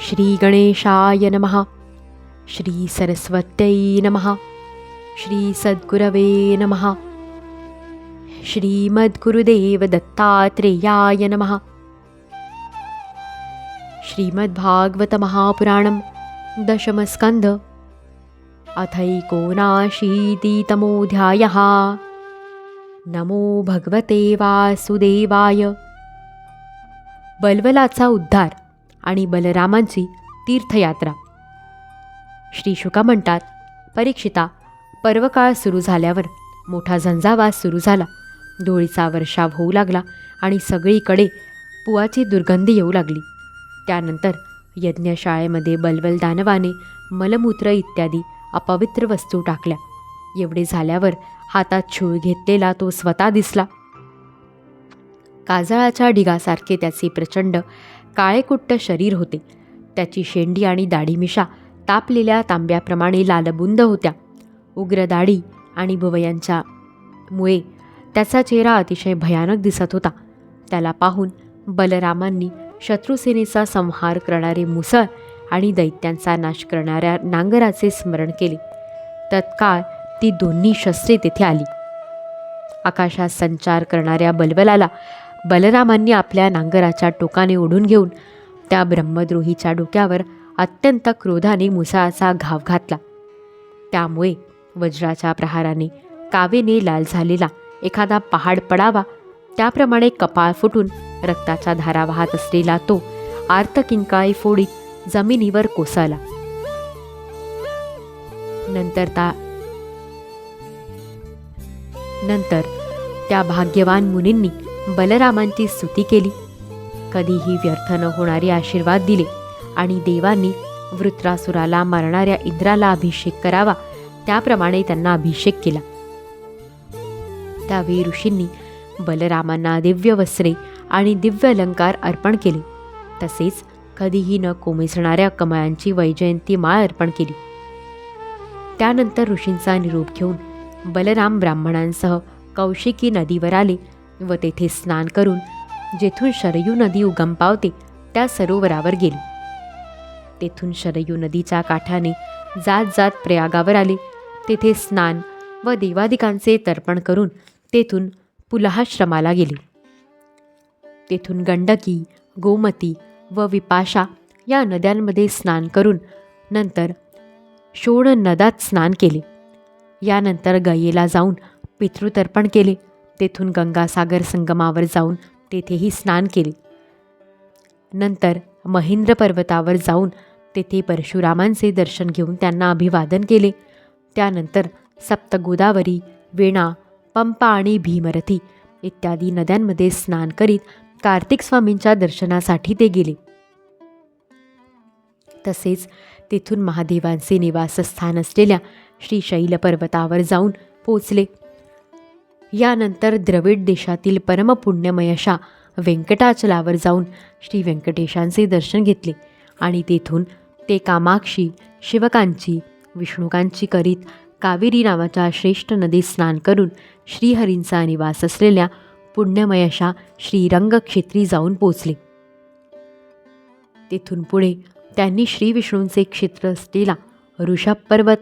श्रीगणेशाय नमः। श्रीसरस्वत्यै नमः। श्रीसद्गुरवे नमः। श्रीमद्गुरुदेवदत्तात्रेयाय नमः। श्रीमद्भागवतमहापुराणं दशमस्कन्ध। अथैकोनाशीतितमोऽध्यायः नमो भगवते वासुदेवाय। बलवलाचा उद्धार। आणि बलरामांची तीर्थयात्रा. श्री शुका म्हणतात परीक्षिता पर्वकाळ सुरू झाल्यावर मोठा झंझावास सुरू झाला. धुळीचा वर्षाव होऊ लागला आणि सगळीकडे पुवाची दुर्गंधी येऊ लागली. त्यानंतर यज्ञशाळेमध्ये बलबल दानवाने मलमूत्र इत्यादी अपवित्र वस्तू टाकल्या. एवढे झाल्यावर हातात छूळ घेतलेला तो स्वतः दिसला. काजळाच्या ढिगासारखे त्याचे प्रचंड काळेकुट्ट शरीर होते. त्याची शेंडी आणि दाढीमिशा तापलेल्या तांब्याप्रमाणे लालबुंद होत्या. उग्र दाढी आणि भुवयांच्या मुळे त्याचा चेहरा अतिशय भयानक दिसत होता. त्याला पाहून बलरामांनी शत्रुसेनेचा संहार करणारे मुसळ आणि दैत्यांचा नाश करणाऱ्या नांगराचे स्मरण केले. तत्काळ ती दोन्ही शस्त्रे तेथे आली. आकाशात संचार करणाऱ्या बलबलाला बलरामांनी आपल्या नांगराच्या टोकाने ओढून घेऊन त्या ब्रह्मद्रोहीच्या डोक्यावर अत्यंत क्रोधाने मुसाळाचा घाव घातला. त्यामुळे वज्राच्या प्रहाराने कावेने लाल झालेला एखादा पहाड पडावा त्याप्रमाणे कपाळ फुटून रक्ताच्या धारा वाहत असलेला तो आर्तकिंकाळी फोडीत जमिनीवर कोसळला. नंतर ता नंतर त्या भाग्यवान मुनींनी बलरामांची स्तुती केली. कधीही व्यर्थ न होणारे आशीर्वाद दिले आणि देवांनी वृत्रासुराला मारणाऱ्या इंद्राला अभिषेक करावा त्याप्रमाणे त्यांना अभिषेक केला. त्यावेळी ऋषींनी बलरामांना दिव्य वस्त्रे आणि दिव्य अलंकार अर्पण केले. तसेच कधीही न कोमेसणाऱ्या कमळांची वैजयंती माळ अर्पण केली. त्यानंतर ऋषींचा निरोप घेऊन बलराम ब्राह्मणांसह कौशिकी नदीवर आले व तेथे स्नान करून जेथून शरयू नदी उगम पावते त्या सरोवरावर गेली. तेथून शरयू नदीच्या काठाने जात जात प्रयागावर आले. तेथे स्नान व देवादिकांचे तर्पण करून तेथून पुलहाश्रमाला गेले. तेथून गंडकी गोमती व विपाशा या नद्यांमध्ये स्नान करून नंतर शोण नदात स्नान केले. यानंतर गयेला जाऊन पितृतर्पण केले. तेथून गंगासागर संगमावर जाऊन तेथेही स्नान केले. नंतर महेंद्र पर्वतावर जाऊन तेथे परशुरामांचे दर्शन घेऊन त्यांना अभिवादन केले. त्यानंतर सप्तगोदावरी वेणा पंपा आणि भीमरथी इत्यादी नद्यांमध्ये स्नान करीत कार्तिक स्वामींच्या दर्शनासाठी ते गेले. तसेच तेथून महादेवांचे निवासस्थान असलेल्या श्री शैल पर्वतावर जाऊन पोचले. यानंतर द्रविड देशातील परमपुण्यमयशा व्यंकटाचलावर जाऊन श्री व्यंकटेशांचे दर्शन घेतले आणि तेथून ते कामाक्षी शिवकांची विष्णुकांची करीत कावेरी नावाच्या श्रेष्ठ नदीत स्नान करून श्रीहरींचा निवास असलेल्या पुण्यमयशा श्रीरंगक्षेत्री जाऊन पोचले. तेथून पुढे त्यांनी श्रीविष्णूंचे क्षेत्र असलेला ऋषभ पर्वत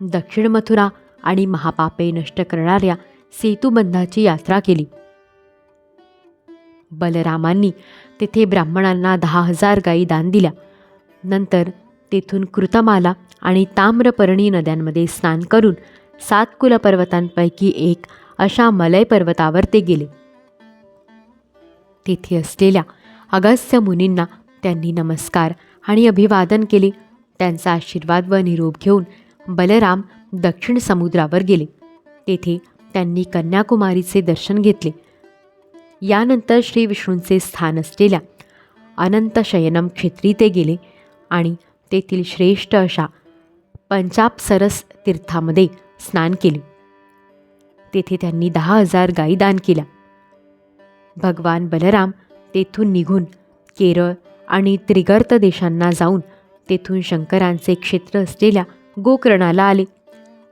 दक्षिण मथुरा आणि महापापे नष्ट करणाऱ्या सेतुबंधाची यात्रा केली. बलरामांनी तेथे ब्राह्मणांना दहा हजार गायी दान दिल्या. नंतर तेथून कृतमाला आणि ताम्रपर्णी नद्यांमध्ये स्नान करून सात कुलपर्वतांपैकी एक अशा मलय पर्वतावर ते गेले. तेथे असलेल्या अगस्त्य मुनींना त्यांनी नमस्कार आणि अभिवादन केले. त्यांचा आशीर्वाद व निरोप घेऊन बलराम दक्षिण समुद्रावर गेले. तेथे त्यांनी कन्याकुमारीचे दर्शन घेतले. यानंतर श्री विष्णूंचे स्थान असलेल्या अनंत शयनम क्षेत्री ते गेले आणि तेथील श्रेष्ठ अशा पंचापसरस तीर्थामध्ये स्नान केले. तेथे त्यांनी दहा हजार गायी दान केल्या. भगवान बलराम तेथून निघून केरळ आणि त्रिगर्त देशांना जाऊन तेथून शंकरांचे क्षेत्र असलेल्या गोकर्णाला आले.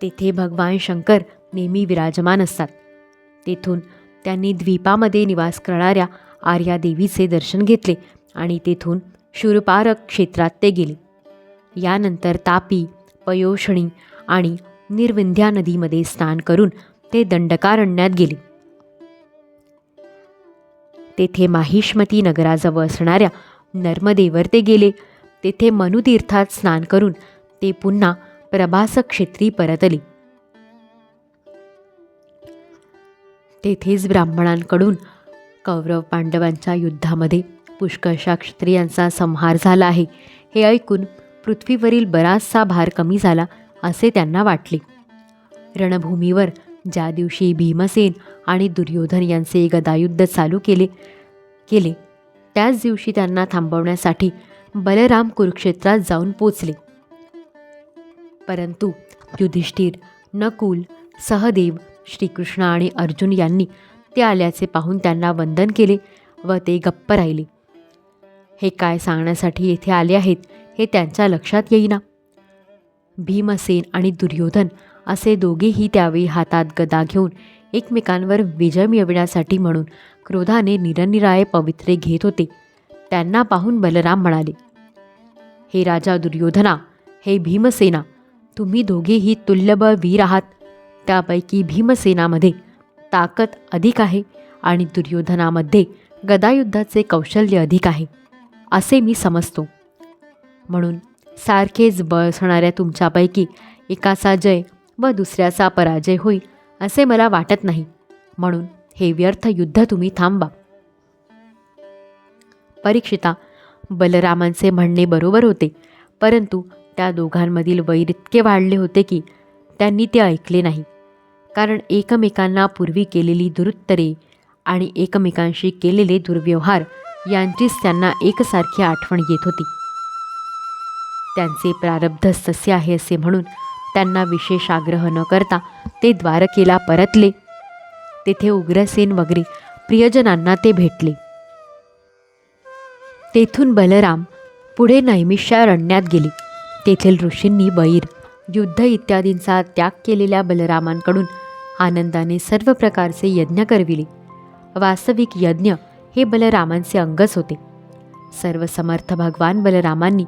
तेथे भगवान शंकर नेहमी विराजमान असतात. तेथून त्यांनी द्वीपामध्ये निवास करणाऱ्या आर्या देवीचे दर्शन घेतले आणि तेथून शूरपारक क्षेत्रात ते गेले. यानंतर तापी पयोषणी आणि निर्विंध्या नदीमध्ये स्नान करून ते दंडकारण्यात गेले. तेथे माहिष्मती नगराजवळ असणाऱ्या नर्मदेवर ते गेले. तेथे मनुतीर्थात स्नान करून ते पुन्हा प्रभासक्षेत्री परतले. तेथेच ब्राह्मणांकडून कौरव पांडवांच्या युद्धामध्ये पुष्कळशा क्षत्रियांचा संहार झाला आहे. हे ऐकून पृथ्वीवरील बराचसा भार कमी झाला असे त्यांना वाटले. रणभूमीवर ज्या दिवशी भीमसेन आणि दुर्योधन यांचे गदायुद्ध चालू केले केले त्याच दिवशी त्यांना थांबवण्यासाठी बलराम कुरुक्षेत्रात जाऊन पोचले. परंतु युधिष्ठिर नकुल सहदेव श्रीकृष्ण आणि अर्जुन यांनी ते आल्याचे पाहून त्यांना वंदन केले व ते गप्प राहिले. हे काय सांगण्यासाठी येथे आले आहेत हे त्यांच्या लक्षात येईना. भीमसेन आणि दुर्योधन असे दोघेही त्यावेळी हातात गदा घेऊन एकमेकांवर विजय मिळविण्यासाठी म्हणून क्रोधाने निरनिराळे पवित्रे घेत होते. त्यांना पाहून बलराम म्हणाले हे राजा दुर्योधना हे भीमसेना तुम्ही दोघेही तुल्यबळ वीर आहात. त्यापैकी भीमसेनामध्ये ताकद अधिक आहे आणि दुर्योधनामध्ये गदायुद्धाचे कौशल्य अधिक आहे असे मी समजतो. म्हणून सारखेच बळ असणाऱ्या तुमच्यापैकी एकाचा जय व दुसऱ्याचा पराजय होईल असे मला वाटत नाही. म्हणून हे व्यर्थ युद्ध तुम्ही थांबा परीक्षिता बलरामांचे म्हणणे बरोबर होते परंतु त्या दोघांमधील वैर इतके वाढले होते की त्यांनी ते ऐकले नाही. कारण एकमेकांना पूर्वी केलेली दुरुत्तरे आणि एकमेकांशी केलेले दुर्व्यवहार यांचीच त्यांना एकसारखी आठवण येत होती. त्यांचे प्रारब्ध तसे आहे असे म्हणून त्यांना विशेष आग्रह न करता ते द्वारकेला परतले. तेथे उग्रसेन वगैरे प्रियजनांना ते भेटले. तेथून बलराम पुढे नैमिष्यारण्यात गेले. तेथील ऋषींनी बैर युद्ध इत्यादींचा त्याग केलेल्या बलरामांकडून आनंदाने सर्व प्रकारचे यज्ञ करविले. वास्तविक यज्ञ हे बलरामांचे अंगच होते. सर्व समर्थ भगवान बलरामांनी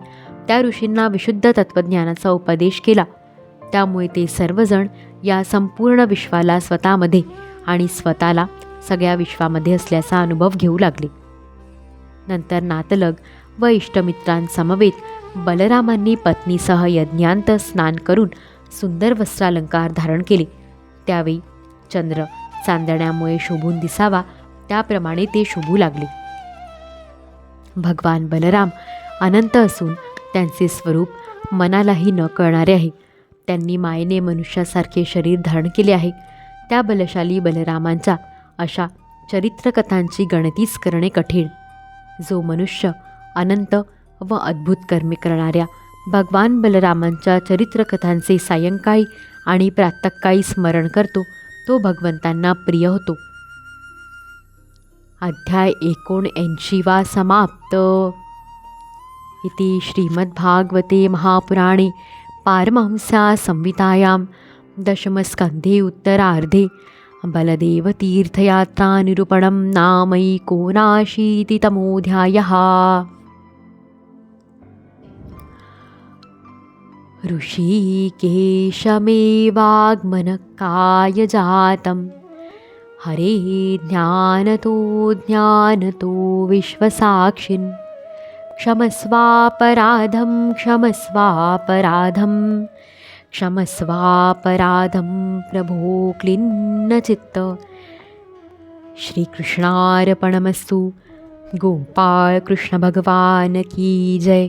त्या ऋषींना विशुद्ध तत्त्वज्ञानाचा उपदेश केला. त्यामुळे ते सर्वजण या संपूर्ण विश्वाला स्वतःमध्ये आणि स्वतःला सगळ्या विश्वामध्ये असल्याचा अनुभव घेऊ लागले. नंतर नातलग व इष्टमित्रांसमवेत बलरामांनी पत्नीसह यज्ञांत स्नान करून सुंदर वस्त्रालंकार धारण केले. त्यावेळी चंद्र चांदण्यामुळे शोभून दिसावा त्याप्रमाणे ते शोभू लागले. भगवान बलराम अनंत असून त्यांचे स्वरूप मनालाही न कळणारे आहे. त्यांनी मायेने मनुष्यासारखे शरीर धारण केले आहे. त्या बलशाली बलरामांच्या अशा चरित्रकथांची गणतीच करणे कठीण. जो मनुष्य अनंत व अद्भुत कर्मे करणाऱ्या भगवान बलरामांच्या चरित्रकथांचे सायंकाळी आणि प्रातकाळी स्मरण करतो. तो भगवंतांना प्रिय होतो. अध्याय एकोणऐंशीवा समाप्त. इति श्रीमद्भागवते महापुराणे पारमहंसा संहितायां दशमस्कन्धे उत्तरार्धे बलदेवतीर्थयात्रानिरूपणं नामैकोनाशीतितमोऽध्यायः। ऋषिकेशमेवाग्मनकायजातं हरे ज्ञानतो ज्ञानतो विश्वसाक्षिन्। क्षमस्वापराधं क्षमस्वापराधं क्षमस्वापराधं प्रभो क्लिन्नचित्त। श्रीकृष्णार्पणमस्तु। गोपाळ कृष्ण भगवान की जय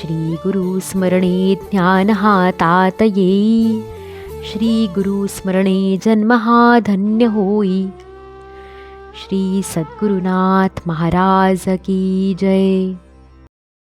श्रीगुरुस्मरणे गुरु स्मरणे ज्ञान हातात येई श्रीगुरुस्मरणे जन्म हा धन्य होई श्री सद्गुरुनाथ महाराज की जय।